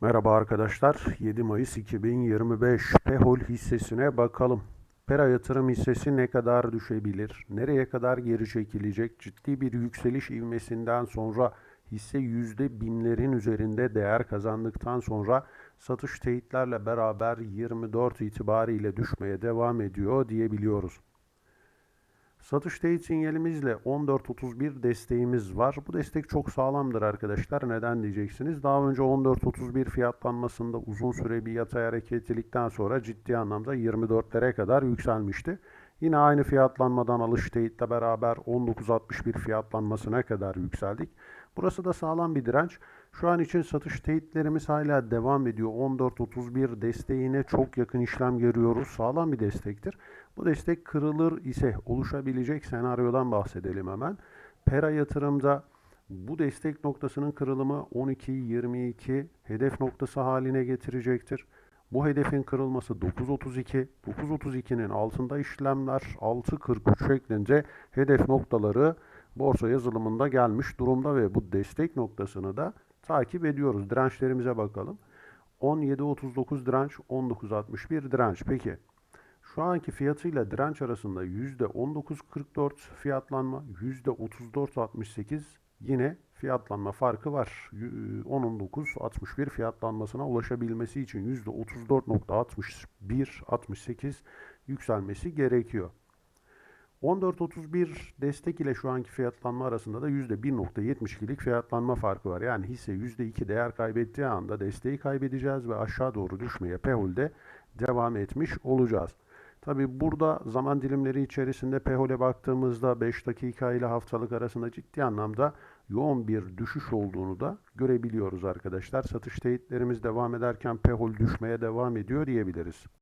Merhaba arkadaşlar. 7 Mayıs 2025 Pehol hissesine bakalım. Pera yatırım hissesi ne kadar düşebilir? Nereye kadar geri çekilecek? Ciddi bir yükseliş ivmesinden sonra hisse yüzde binlerin üzerinde değer kazandıktan sonra satış teyitlerle beraber 24 itibariyle düşmeye devam ediyor diyebiliyoruz. Satış teyit sinyalimizle 14.31 desteğimiz var. Bu destek çok sağlamdır arkadaşlar. Neden diyeceksiniz? Daha önce 14.31 fiyatlanmasında uzun süre bir yatay hareketlilikten sonra ciddi anlamda 24'lere kadar yükselmişti. Yine aynı fiyatlanmadan alış teyitle beraber 19.61 fiyatlanmasına kadar yükseldik. Burası da sağlam bir direnç. Şu an için satış teyitlerimiz hala devam ediyor. 14.31 desteğine çok yakın işlem görüyoruz. Sağlam bir destektir. Bu destek kırılır ise oluşabilecek senaryodan bahsedelim hemen. Pera yatırımda bu destek noktasının kırılımı 12-22 hedef noktası haline getirecektir. Bu hedefin kırılması 9.32. 9.32'nin altında işlemler 6.43 şeklinde hedef noktaları borsa yazılımında gelmiş durumda ve bu destek noktasını da takip ediyoruz. Dirençlerimize bakalım. 17.39 direnç, 19.61 direnç. Peki şu anki fiyatıyla direnç arasında %19.44 fiyatlanma, %34.68 yine fiyatlanma farkı var. 10.961 fiyatlanmasına ulaşabilmesi için %34.61-68 yükselmesi gerekiyor. 14.31 destek ile şu anki fiyatlanma arasında da %1.72'lik fiyatlanma farkı var. Yani hisse %2 değer kaybettiği anda desteği kaybedeceğiz ve aşağı doğru düşmeye Pehol'de devam etmiş olacağız. Tabi burada zaman dilimleri içerisinde Pehol'e baktığımızda 5 dakika ile haftalık arasında ciddi anlamda yoğun bir düşüş olduğunu da görebiliyoruz arkadaşlar. Satış teyitlerimiz devam ederken Pehol düşmeye devam ediyor diyebiliriz.